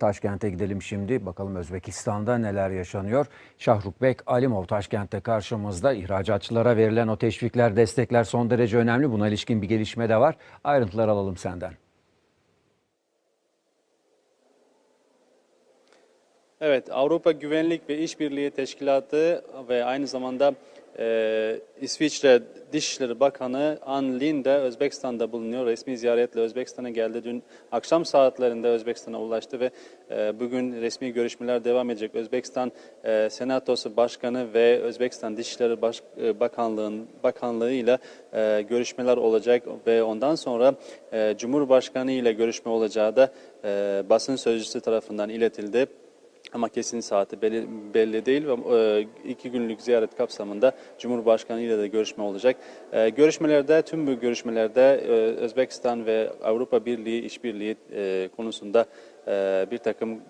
Taşkent'e gidelim şimdi. Bakalım Özbekistan'da neler yaşanıyor. Şahrukbek Alimov Taşkent'te karşımızda. İhracatçılara verilen o teşvikler, destekler son derece önemli. Buna ilişkin bir gelişme de var. Ayrıntılar alalım senden. Evet, Avrupa Güvenlik ve İşbirliği Teşkilatı ve aynı zamanda e, İsviçre Dışişleri Bakanı Ann Linde Özbekistan'da bulunuyor. Resmi ziyaretle Özbekistan'a geldi. Dün akşam saatlerinde Özbekistan'a ulaştı ve e, bugün resmi görüşmeler devam edecek. Özbekistan e, Senatosu Başkanı ve Özbekistan Dışişleri Baş, e, Bakanlığı'nın Bakanlığı'yla e, görüşmeler olacak ve ondan sonra e, Cumhurbaşkanı ile görüşme olacağı da e, basın sözcüsü tarafından iletildi. Ama kesin saati belli, belli değil ve e, iki günlük ziyaret kapsamında Cumhurbaşkanı ile de görüşme olacak. E, görüşmelerde, tüm bu görüşmelerde e, Özbekistan ve Avrupa Birliği işbirliği e, konusunda e, bir takım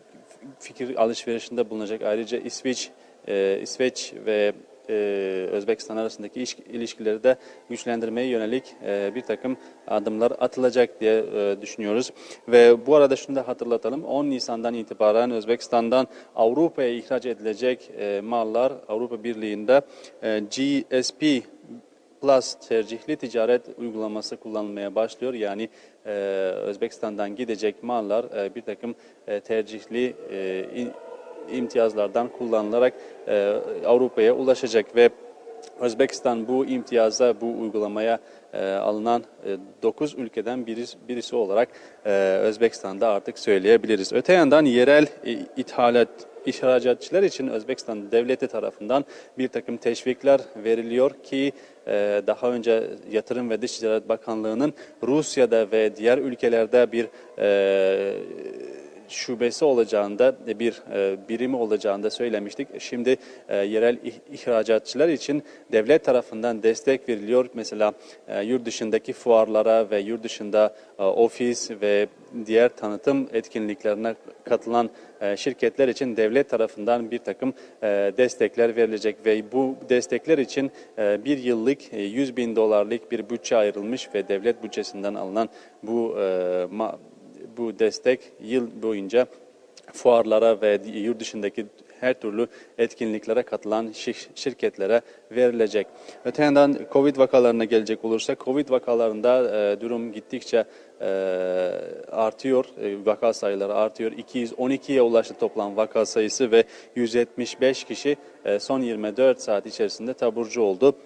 fikir alışverişinde bulunacak. Ayrıca İsveç, e, İsveç ve e, Özbekistan arasındaki iş- ilişkileri de güçlendirmeye yönelik e, bir takım adımlar atılacak diye e, düşünüyoruz. Ve bu arada şunu da hatırlatalım. 10 Nisan'dan itibaren Özbekistan'dan Avrupa'ya ihraç edilecek e, mallar Avrupa Birliği'nde e, GSP Plus tercihli ticaret uygulaması kullanılmaya başlıyor. Yani e, Özbekistan'dan gidecek mallar e, bir takım e, tercihli e, in- imtiyazlardan kullanılarak e, Avrupa'ya ulaşacak ve Özbekistan bu imtiyaza, bu uygulamaya e, alınan 9 ülkeden birisi, birisi olarak e, Özbekistan'da artık söyleyebiliriz. Öte yandan yerel e, ithalat ihracatçılar için Özbekistan devleti tarafından bir takım teşvikler veriliyor ki e, daha önce Yatırım ve Dış Ticaret Bakanlığı'nın Rusya'da ve diğer ülkelerde bir e, şubesi olacağında bir e, birimi olacağında söylemiştik. Şimdi e, yerel ih- ihracatçılar için devlet tarafından destek veriliyor. Mesela e, yurt dışındaki fuarlara ve yurt dışında e, ofis ve diğer tanıtım etkinliklerine katılan e, şirketler için devlet tarafından bir takım e, destekler verilecek ve bu destekler için e, bir yıllık e, 100 bin dolarlık bir bütçe ayrılmış ve devlet bütçesinden alınan bu e, bu destek yıl boyunca fuarlara ve yurt dışındaki her türlü etkinliklere katılan şir- şirketlere verilecek. Öte yandan Covid vakalarına gelecek olursak Covid vakalarında e, durum gittikçe e, artıyor. E, vaka sayıları artıyor. 212'ye ulaştı toplam vaka sayısı ve 175 kişi e, son 24 saat içerisinde taburcu oldu.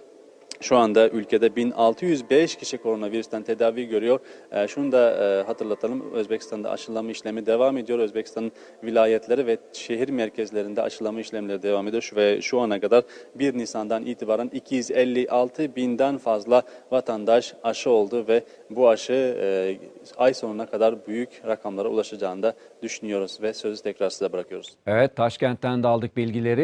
Şu anda ülkede 1605 kişi koronavirüsten tedavi görüyor. Ee, şunu da e, hatırlatalım. Özbekistan'da aşılama işlemi devam ediyor. Özbekistan'ın vilayetleri ve şehir merkezlerinde aşılama işlemleri devam ediyor. Ve şu ana kadar 1 Nisan'dan itibaren 256 binden fazla vatandaş aşı oldu ve bu aşı e, ay sonuna kadar büyük rakamlara ulaşacağını da düşünüyoruz ve sözü tekrar size bırakıyoruz. Evet Taşkent'ten de aldık bilgileri.